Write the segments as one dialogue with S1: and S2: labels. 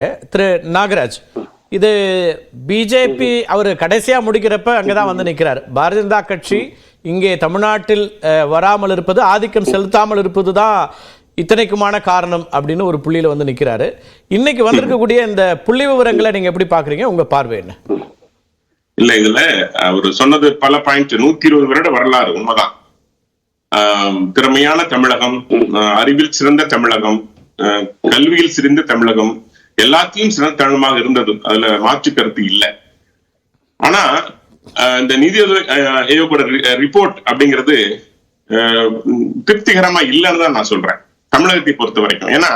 S1: திரு நாகராஜ் இது பிஜேபி அவர் கடைசியா முடிக்கிறப்ப அங்கதான் வந்து நிற்கிறார் பாரதிய ஜனதா கட்சி இங்கே தமிழ்நாட்டில் வராமல் இருப்பது ஆதிக்கம் செலுத்தாமல் இருப்பது தான் இத்தனைக்குமான காரணம் அப்படின்னு ஒரு புள்ளியில் வந்து நிற்கிறாரு இன்னைக்கு வந்திருக்கக்கூடிய இந்த புள்ளி விவரங்களை நீங்க எப்படி பாக்குறீங்க? உங்க பார்வை என்ன?
S2: இல்ல இதுல அவர் சொன்னது பல பாயிண்ட் நூத்தி இருபது வருட வரலாறு உண்மைதான். திறமையான தமிழகம் அறிவில் சிறந்த தமிழகம் ஆஹ், கல்வியில் சிறந்த தமிழகம் எல்லாத்தையும் சிறந்த தமிழமாக இருந்தது. அதுல மாற்று கருத்து இல்ல. ஆனா இந்த நிதி ஆயோகோட ரிப்போர்ட் அப்படிங்கிறது திருப்திகரமா இல்லைன்னு தான் நான் சொல்றேன். தமிழகத்தை பொறுத்த வரைக்கும். ஏன்னா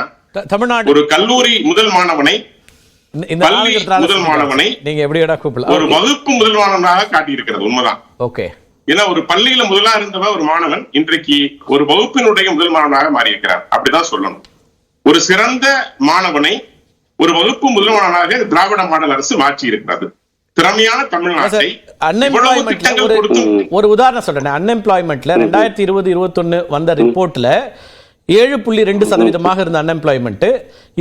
S1: தமிழ்நாடு
S2: ஒரு கல்லூரி முதல் மாணவனை பள்ளி முதல். மாணவனை
S1: நீங்க எப்படி வேணா
S2: ஒரு
S1: கூப்பிடலாம்
S2: வகுப்பு முதல் மாணவனாக காட்டியிருக்கிறது. உண்மைதான்.
S1: ஓகே.
S2: ஏன்னா ஒரு பள்ளியில முதலா இருந்தவன் ஒரு மாணவன் இன்றைக்கு ஒரு வகுப்பினுடைய முதல் மாணவனாக மாறியிருக்கிறார். அப்படிதான் சொல்லணும். ஒரு சிறந்த மாணவனை ஒரு வகுப்பு முதல் மாணவனாக திராவிட மாடல் அரசு மாற்றி இருக்கிறது திறமையான தமிழ்நாட்டை
S1: ஒரு உதாரணம் சொல்றேன். அன்எம்ப்ளாய்மெண்ட்ல ரெண்டாயிரத்தி இருபது இருபத்தொன்னு வந்த ரிப்போர்ட்ல ஏழு புள்ளி ரெண்டு சதவீதமாக இருந்த அன்எம்ப்ளாய்மெண்ட்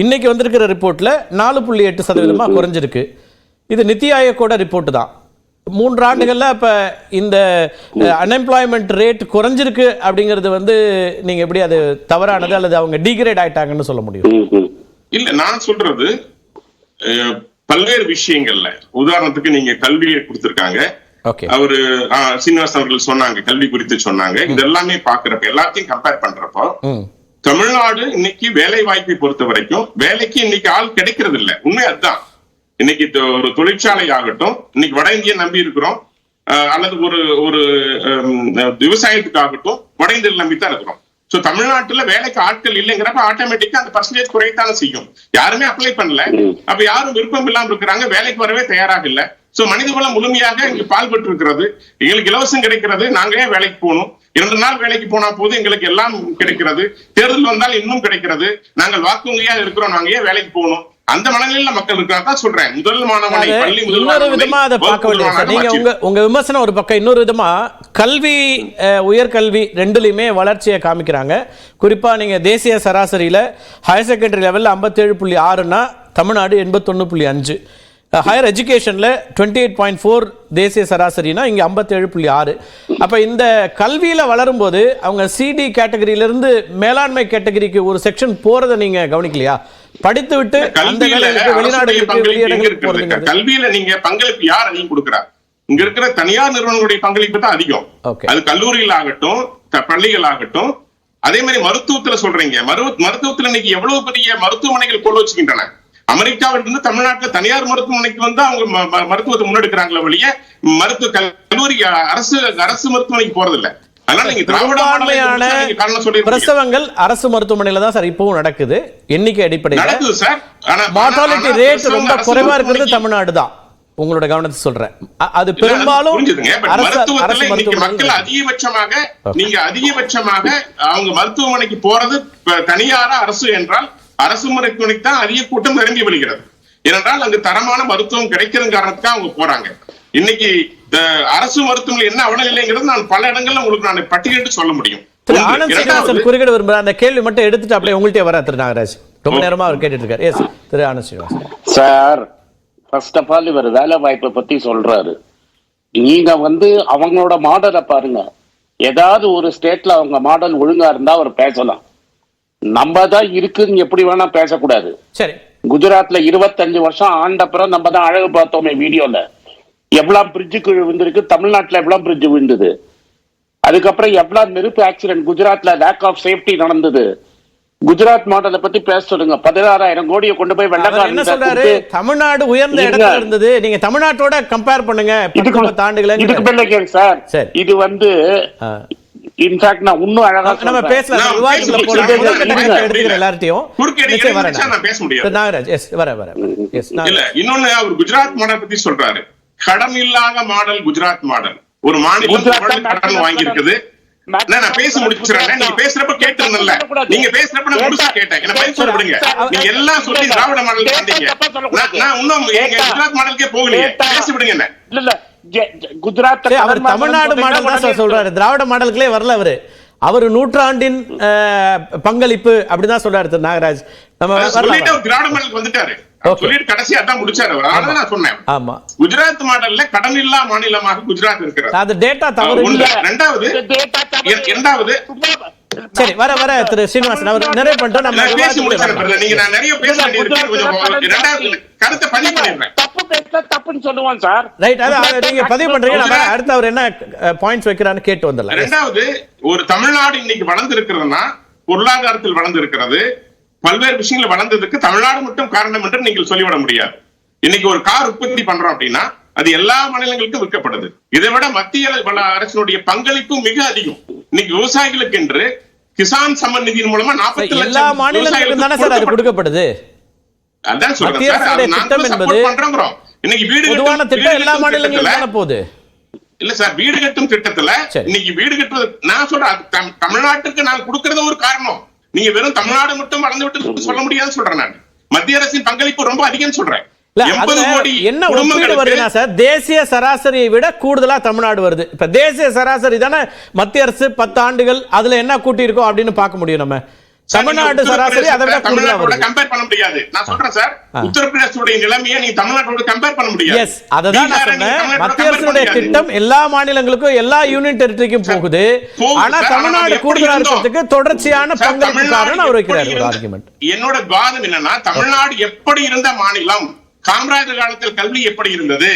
S1: இன்னைக்கு வந்திருக்கிற ரிப்போர்ட்ல நாலு புள்ளி எட்டு சதவீதமா குறைஞ்சிருக்கு. இது நித்தி ஆயோக்கோட ரிப்போர்ட் தான். மூன்று ஆண்டுகள்ல இப்ப இந்த அன்எம்ப்ளாய்மெண்ட் ரேட் குறைஞ்சிருக்கு அப்படிங்கிறது வந்து நீங்க எப்படி அது தவறானது அல்லது அவங்க டிகிரேட் ஆயிட்டாங்கன்னு சொல்ல முடியும்.
S2: இல்ல நான் சொல்றது பல்வேறு விஷயங்கள்ல. உதாரணத்துக்கு நீங்க கல்வியை கொடுத்திருக்காங்க. அவரு சீனிவாசன் அவர்கள் சொன்னாங்க கல்வி குறித்து சொன்னாங்க. இது எல்லாமே பாக்குறப்ப எல்லாத்தையும் கம்பேர் பண்றப்போ தமிழ்நாடு இன்னைக்கு வேலை வாய்ப்பை பொறுத்த வரைக்கும் வேலைக்கு இன்னைக்கு ஆள் கிடைக்கிறது இல்ல உண்மை அதுதான். இன்னைக்கு ஒரு தொழிற்சாலை ஆகட்டும் இன்னைக்கு வட இந்திய நம்பி இருக்கிறோம் அல்லது ஒரு ஒரு விவசாயத்துக்காகட்டும் வட இந்தியர் நம்பி தான் இருக்கிறோம். சோ தமிழ்நாட்டுல வேலைக்கு ஆட்கள் இல்லைங்கிறப்ப ஆட்டோமேட்டிக்கா அந்த பர்சன்டேஜ் குறையத்தானே செய்யும். யாருமே அப்ளை பண்ணல. அப்ப யாரும் விருப்பம் இல்லாம இருக்கிறாங்க. வேலைக்கு வரவே தயாராக இல்ல சோ மனித குலம் முழுமையாக இங்கு பால்பட்டு இருக்கிறது எங்களுக்கு இலவசம் கிடைக்கிறது. நாங்க ஏன் வேலைக்கு போகணும். இரண்டு நாள் வேலைக்கு போனா போது எங்களுக்கு எல்லாம் கிடைக்கிறது. தேர்தல் வந்தால் இன்னும் கிடைக்கிறது. நாங்கள் வாக்குவங்கியா இருக்கிறோம். நாங்க ஏன் வேலைக்கு போகணும். அந்த மனநிலையில மக்கள் இருக்கிறாங்க தான் சொல்றேன். முதல் மாணவனை பள்ளி முதல்
S1: இன்னொரு விதமா அதை பார்க்க வேண்டியது. நீங்க உங்க உங்க விமர்சனம் ஒரு பக்கம் இன்னொரு விதமா கல்வி உயர்கல்வி ரெண்டுலையுமே வளர்ச்சியை காமிக்கிறாங்க. குறிப்பா நீங்க தேசிய சராசரியில ஹையர் செகண்டரி லெவல்ல 57.6 புள்ளி ஆறுனா தமிழ்நாடு எண்பத்தொன்னு புள்ளி அஞ்சு. ஹையர் எஜுகேஷன்ல டுவெண்ட்டி எயிட் பாயிண்ட் ஃபோர் தேசிய சராசரினா இங்க 57.6 புள்ளி ஆறு. அப்ப இந்த கல்வியில வளரும்போது அவங்க சிடி கேட்டகரியிலிருந்து மேலாண்மை கேட்டகரிக்கு ஒரு செக்ஷன் போறதை நீங்க கவனிக்கலையா? படித்து விட்டு அந்த வெளிநாடுகளுக்கு வெளியிடங்களுக்கு? போறதுங்கிறது
S2: கல்வியில நீங்க பங்களிப்பு யார் அதிகம் கொடுக்கிறார் இங்க இருக்கிற தனியார் நிறுவனங்களுடைய பங்களிப்பு தான் அதிகம். அது கல்லூரிகள் ஆகட்டும் பள்ளிகள் ஆகட்டும் அதே மாதிரி மருத்துவத்துல சொல்றீங்க. மருத்துவத்துல இன்னைக்கு எவ்வளவு பெரிய மருத்துவமனைகள் கொண்டு வச்சுக்கின்றன? அமெரிக்காவில இருந்து தமிழ்நாட்டுல தனியார் மருத்துவமனைக்கு வந்து அவங்க மருத்துவத்தை முன்னெடுக்கிறாங்களே ஒழிய மருத்துவ கல்லூரி அரசு அரசு மருத்துவமனைக்கு போறது இல்ல அதனால நீங்க திராவிட மாடலை
S1: பெரும்பான்மையான
S2: குறித்து நீங்க காரணம் சொல்லிருக்கீங்க.
S1: பிரசவங்கள் அரசு மருத்துவமனையில தான் சார் இப்பவும் நடக்குது. எண்ணிக்கை அடிப்படையில். மார்டாலிட்டி ரேட் ரொம்ப குறைவா இருக்கிறது தமிழ்நாடு தான். உங்களோட கவனத்தை சொல்றேன். அது பெரும்பாலும்
S2: மக்கள் அதிகபட்சமாக. நீங்க அதிகபட்சமாக அவங்க மருத்துவமனைக்கு போறது தனியாரா அரசு என்றால் அரசு மருத்துவமனைக்கு தான் அதிக கூட்டம் நிரம்பி வருகிறது ஏனென்றால் அங்கு தரமான மருத்துவம் கிடைக்கிற காரணத்துக்கு அவங்க போறாங்க. இன்னைக்கு அரசு மருத்துவமனை என்ன அவல இல்லைங்கிறது நான் பல இடங்கள்ல உங்களுக்கு நான் பட்டியலிட்டு சொல்ல முடியும்.
S1: ஆனந்த் ஸ்ரீனிவாசன் குறுக்கிட விரும்புற அந்த கேள்வி மட்டும் எடுத்துட்டு அப்படியே உங்கள்கிட்ட வர திரு நாகராஜ். ரொம்ப நேரமா அவர் கேட்டுட்டு இருக்காரு yes Thiru Anand Srinivasan
S3: sir first of all இவர் வேலை வாய்ப்பை பத்தி சொல்றாரு. நீங்க வந்து அவங்களோட மாடலை பாருங்க. ஏதாவது ஒரு ஸ்டேட்ல அவங்க மாடல் ஒழுங்கா இருந்தா அவர் பேசலாம். நம்ம தான் இருக்குன்னு எப்படி வேணா பேசக்கூடாது.
S1: சரி.
S3: குஜராத்ல இருபத்தஞ்சு வருஷம் ஆண்டப்புறம் நம்ம தான் அழகு பார்த்தோமே வீடியோல. எவ்வளவு பிரிட்ஜுக்கு விழுந்திருக்கு தமிழ்நாட்டுல எவ்வளவு பிரிட்ஜ் விழுந்தது? அதுக்கப்புறம் எவ்வளவு நெருப்பு ஆக்சிடென்ட் குஜராத்ல லேக் ஆஃப் சேஃப்டி நடந்தது? குஜராத் மாடலை பத்தி பேச சொல்லுங்க. பதினாறாயிரம் கோடியை கொண்டு போய் வெள்ளக்காரன்
S1: தமிழ்நாடு உயர்ந்த. இடத்துல இருந்தது. நீங்க தமிழ்நாட்டோட கம்பேர் பண்ணுங்க.
S3: இதுக்கு
S1: ஆண்டுகளை
S3: இதுக்கு சார். இது வந்து. இன்ஃபேக்ட் நான் இன்னும் அழகா
S1: நம்ம. பேசலாம். விவாதத்துல
S2: பேச
S1: போறது எல்லார்ட்டையும்
S2: நான் பேச முடியாது.
S1: திரு நாகராஜ் எஸ் வர வர. எஸ்
S2: இல்ல இன்னொன்னு அவர் குஜராத் மாடல் பத்தி சொல்றாரு. கடன் இல்லாத மாடல் குஜராத் மாடல். ஒரு மாநிலம் கடன் வாங்கி இருக்குது நான் பேச முடிச்சிடறேன் நீங்க பேசுறப்ப கேட்டிருந்தல நீங்க பேசுறப்ப நான் முழுசா கேட்டேன். என்ன பதில் சொல்ல விடுங்க. நீங்க எல்லாம் சொல்லி திராவிட மாடல் வந்தீங்க நான் இன்னும் குஜராத் மாடலுக்கே போகலையே. பேசி விடுங்க என்ன.
S3: குஜராத்
S1: அவர் தமிழ்நாடு மாடல் தான் சார் சொல்றாரு. திராவிட மாடலுக்குள்ளே வரல அவரு. அவர் நூற்றாண்டின் பங்களிப்பு அப்படிதான் சொல்றாரு திரு நாகராஜ். நம்ம
S2: திராவிட மாடலுக்கு வந்துட்டாரு. சொல்லிட்டு கடைசி அதான் முடிச்சாரு அவர். அதான் நான் சொன்னேன்.
S1: ஆமா.
S2: குஜராத் மாடல்ல கடன் இல்லா மாநிலமாக குஜராத் இருக்கிறது
S1: அது டேட்டா தவறு.
S2: ரெண்டாவது இர- இரண்டாவது
S1: சரி வர வர திரு ஸ்ரீனிவாசன் அவர் நிறைய பண்ணிட்டோம் நம்ம
S2: பேசி brother. நீங்க நான் நிறைய பேச வேண்டியிருக்கு கொஞ்சம் இரண்டாவது கருத்தை பதிவு பண்ணிடுறேன்
S3: தப்பு பேசினா தப்புன்னு சொல்லுவான் சார்.
S1: ரைட் அதை நீங்க பதிவு பண்றீங்க. நம்ம அடுத்து அவர் என்ன பாயிண்ட்ஸ் வைக்கிறான்னு கேட்டு வந்துடலாம்.
S2: ரெண்டாவது ஒரு தமிழ்நாடு இன்னைக்கு வளர்ந்து இருக்கிறதுனா பொருளாதாரத்தில் வளர்ந்து இருக்கிறது பல்வேறு விஷயங்கள் வளர்ந்ததுக்கு தமிழ்நாடு மட்டும் காரணம் என்று நீங்கள் சொல்லிவிட முடியாது. இன்னைக்கு ஒரு கார் உற்பத்தி பண்றோம் அப்படின்னா அது எல்லா மாநிலங்களுக்கும் விற்கப்படுது. இதை விட மத்திய வள- அரசினுடைய பங்களிப்பு மிக அதிகம். இன்னைக்கு விவசாயிகளுக்கு என்று கிசான் சம்மன் நிதியின் மூலமா நாற்பத்தி
S1: எல்லா மாநிலங்களுக்கும் தானே சார் அது கொடுக்கப்படுது?
S2: அதான் சொல்றேன்
S1: திட்டம் என்பது.
S2: இன்னைக்கு வீடு
S1: பொதுவான திட்டம் எல்லா மாநிலங்களுக்கும் தானே போகுது.
S2: இல்ல சார் வீடு கட்டும் திட்டத்துல. இன்னைக்கு வீடு கட்டுறது நான் சொல்றேன் தமிழ்நாட்டுக்கு நான் கொடுக்கறது ஒரு காரணம். நீங்க வெறும் தமிழ்நாடு மட்டும் வளர்ந்து விட்டு சொல்ல முடியாதுன்னு சொல்றேன் நான். மத்திய அரசின் பங்களிப்பு ரொம்ப அதிகம்னு சொல்றேன்.
S1: என்ன ஒப்பீடு வருதுன்னா சார் தேசிய சராசரியை விட கூடுதலா தமிழ்நாடு வருது. இப்ப தேசிய சராசரி தானே மத்திய அரசு பத்து ஆண்டுகள் அதுல என்ன கூட்டி இருக்கோம் அப்படின்னு பார்க்க முடியும் நம்ம. தமிழ்நாடு சராசரி அதை விட கூடுதலா வருது.
S2: கம்பேர் பண்ண முடியாது. நான் சொல்றேன் சார்
S1: ஆ.
S2: உத்தரப்பிரதேசோட நிலைமையை நீங்க தமிழ்நாட்டோட கம்பேர் பண்ண முடியாது.
S1: எஸ் அததான் நான் சொன்னேன். மத்திய அரசுடைய. திட்டம் எல்லா மாநிலங்களுக்கும் எல்லா யூனியன் டெரிட்டரிக்கும் போகுது. ஆனா தமிழ்நாடு கூடுதலா? இருக்கிறதுக்கு தொடர்ச்சியான பங்களிப்பு காரணம் அவர் வைக்கிறார்
S2: என்னோட வாதம் என்னன்னா தமிழ்நாடு எப்படி இருந்த மாநிலம் காமராஜர் காலத்தில் கல்வி எப்படி இருந்தது?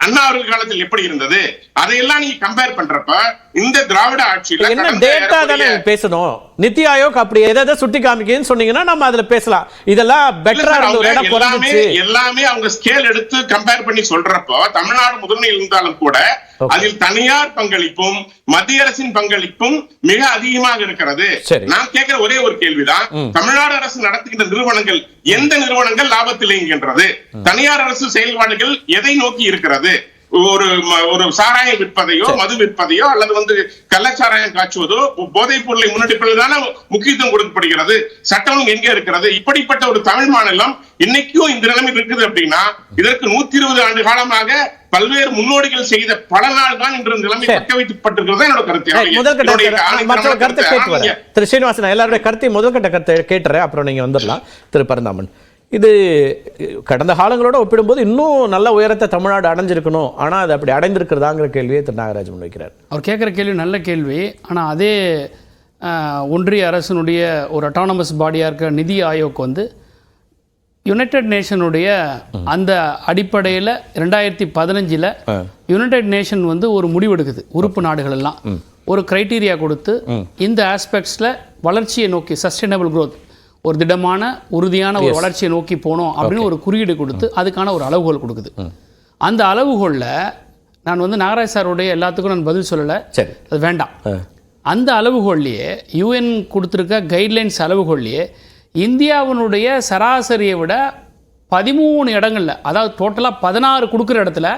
S2: அண்ணா அவர்கள் காலத்தில் எப்படி இருந்தது? அதையெல்லாம் நீங்க கம்பேர் பண்றப்ப இந்த திராவிட ஆட்சியில
S1: என்ன டேட்டா தானே பேசணும்? நித்தி ஆயோக் அப்படி எதை எதை சுட்டி காமிக்குதுன்னு சொன்னீங்கன்னா நம்ம அதுல பேசலாம். இதெல்லாம் பெட்டரா
S2: எல்லாமே எல்லாமே அவங்க ஸ்கேல் எடுத்து கம்பேர் பண்ணி சொல்றப்போ தமிழ்நாடு முதன்மையில் இருந்தாலும் கூட. அதில் தனியார் பங்களிப்பும் மத்திய அரசின் பங்களிப்பும் மிக அதிகமாக இருக்கிறது. நான் கேட்கிற ஒரே ஒரு கேள்விதான் தமிழ்நாடு அரசு நடத்துகின்ற நிறுவனங்கள் எந்த நிறுவனங்கள் லாபத்தில் இயங்குகின்றது? தனியார் அரசு செயல்பாடுகள் எதை நோக்கி இருக்கிறது? ஒரு ஒரு சாராயம் விற்பதையோ மது விற்பதையோ அல்லது வந்து கள்ளச்சாராயம் காய்ச்சுவதோ போதைப் பொருளை முன்னெடுப்பதில் தானே முக்கியத்துவம் கொடுக்கப்படுகிறது சட்டம் எங்க இருக்கிறது? இப்படிப்பட்ட ஒரு தமிழ் மாநிலம் இன்னைக்கும் இந்த நிலைமை இருக்குது அப்படின்னா இதற்கு நூத்தி இருபது ஆண்டு காலமாக பல்வேறு முன்னோடிகள் செய்த பல நாள் தான் இன்று நிலைமை. தக்க வைக்கப்பட்டிருக்கிறது என்னோட கருத்து.
S1: முதல் கட்ட கருத்து- கருத்தை
S2: கருத்து.
S1: கேட்டு திரு ஸ்ரீனிவாசன் எல்லாருடைய கருத்தையும் முதல் கட்ட கருத்தை கேட்டுறேன். அப்புறம் நீங்க வந்துடலாம். திரு பரந்தாமன். இது கடந்த காலங்களோட ஒப்பிடும்போது இன்னும் நல்ல உயரத்தை தமிழ்நாடு அடைஞ்சிருக்கணும். ஆனா அது அப்படி அடைந்திருக்கிறதாங்கிற கேள்வியை திரு நாகராஜ் முன்வைக்கிறார்.
S4: அவர் கேட்குற கேள்வி நல்ல கேள்வி. ஆனால் அதே ஒன்றிய அரசினுடைய ஒரு அட்டானமஸ் பாடியாக இருக்க நிதி ஆயோக் வந்து யுனைடெட் நேஷனுடைய அந்த அடிப்படையில் ரெண்டாயிரத்தி பதினஞ்சில் யுனைடெட் நேஷன் வந்து ஒரு முடிவெடுக்குது. உறுப்பு நாடுகள் எல்லாம். ஒரு கிரைட்டீரியா கொடுத்து இந்த ஆஸ்பெக்ட்ஸில் வளர்ச்சியை நோக்கி சஸ்டைனபிள் growth. ஒரு திடமான உறுதியான ஒரு வளர்ச்சியை நோக்கி போனோம் அப்படின்னு ஒரு குறியீடு கொடுத்து அதுக்கான ஒரு அளவுகோல் கொடுக்குது. அந்த அளவுகோலில் நான் வந்து நாகராஜ் சாருடைய எல்லாத்துக்கும் நான் பதில் சொல்லலை.
S1: சரி.
S4: அது வேண்டாம். அந்த அளவுகோல்லையே யூஎன் கொடுத்துருக்க கைட்லைன்ஸ் அளவுகோல்லையே இந்தியாவினுடைய சராசரியை விட பதிமூணு இடங்கள்ல அதாவது டோட்டலாக பதினாறு கொடுக்குற இடத்துல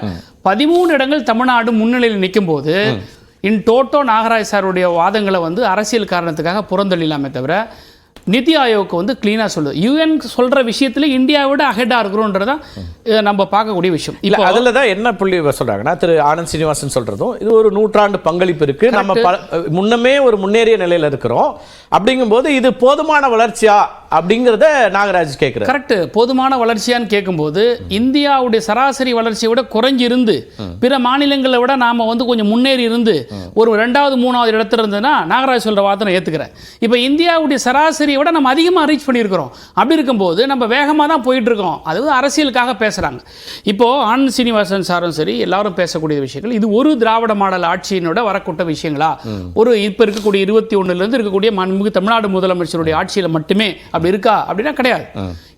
S4: பதிமூணு இடங்கள் தமிழ்நாடு முன்னிலையில் நிற்கும்போது இன் டோட்டோ நாகராஜ் சாருடைய வாதங்களை வந்து அரசியல் காரணத்துக்காக புறந்தள்ளிலாமே தவிர நிதி ஆயோக்கு வந்து க்ளீனாக சொல்லுது. யூஎன் சொல்கிற விஷயத்தில் இந்தியாவை விட அஹெட்டாக இருக்கிறோன்றதான் நம்ம பார்க்கக்கூடிய விஷயம்.
S1: இல்ல அதுல தான் என்ன புள்ளி இவர் சொல்றாங்கன்னா திரு ஆனந்த் சீனிவாசன் சொல்றதும் இது ஒரு நூற்றாண்டு பங்களிப்பு இருக்கு. நம்ம பல- முன்னமே ஒரு முன்னேறிய நிலையில இருக்கிறோம். அப்படிங்கும்போது இது போதுமான வளர்ச்சியா? அப்படிங்கிறத நாகராஜ் கேட்குறாரு
S4: கரெக்ட் போதுமான வளர்ச்சியான்னு கேட்கும்போது இந்தியாவுடைய சராசரி வளர்ச்சியை விட குறைஞ்சிருந்து பிற மாநிலங்களை விட நாம வந்து கொஞ்சம் முன்னேறி இருந்து ஒரு ரெண்டாவது மூணாவது இடத்துல இருந்ததுன்னா நாகராஜ் சொல்ற வார்த்தை நான் ஏற்றுக்கிறேன் இப்போ இந்தியாவுடைய சராசரியை விட நம்ம அதிகமாக ரீச் பண்ணியிருக்கிறோம். அப்படி இருக்கும்போது நம்ம வேகமாக தான் போயிட்டு இருக்கோம் அது வந்து அரசியலுக்காக பேசுறாங்க. இப்போ ஆனந்த் சீனிவாசன் சாரும் சரி எல்லாரும் பேசக்கூடிய விஷயங்கள் இது ஒரு திராவிட மாடல் ஆட்சியினோட வரக்கூட்ட விஷயங்களா? ஒரு இப்போ இருக்கக்கூடிய இருபத்தி ஒண்ணுல-இருந்து இருக்கக்கூடிய மாண்புமிகு தமிழ்நாடு முதலமைச்சருடைய ஆட்சியில மட்டுமே அப்படி இருக்கா? அப்படின்னா கிடையாது.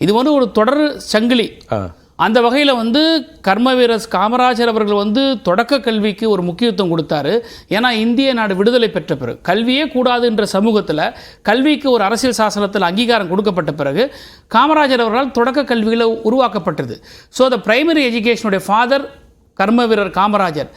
S4: இது வந்து ஒரு தொடர் சங்கிலி. அந்த வகையில் வந்து கர்ம வீரர் காமராஜர் அவர்கள் வந்து தொடக்க கல்விக்கு ஒரு முக்கியத்துவம் கொடுத்தாரு. ஏன்னா இந்திய நாடு விடுதலை பெற்ற பிறகு கல்வியே கூடாதுன்ற சமூகத்தில் கல்விக்கு ஒரு அரசியல் சாசனத்தில் அங்கீகாரம் கொடுக்கப்பட்ட பிறகு காமராஜர் அவர்களால் தொடக்க கல்வியில் உருவாக்கப்பட்டது. ஸோ த பிரைமரி எஜுகேஷனுடைய ஃபாதர் கர்ம வீரர் காமராஜர்.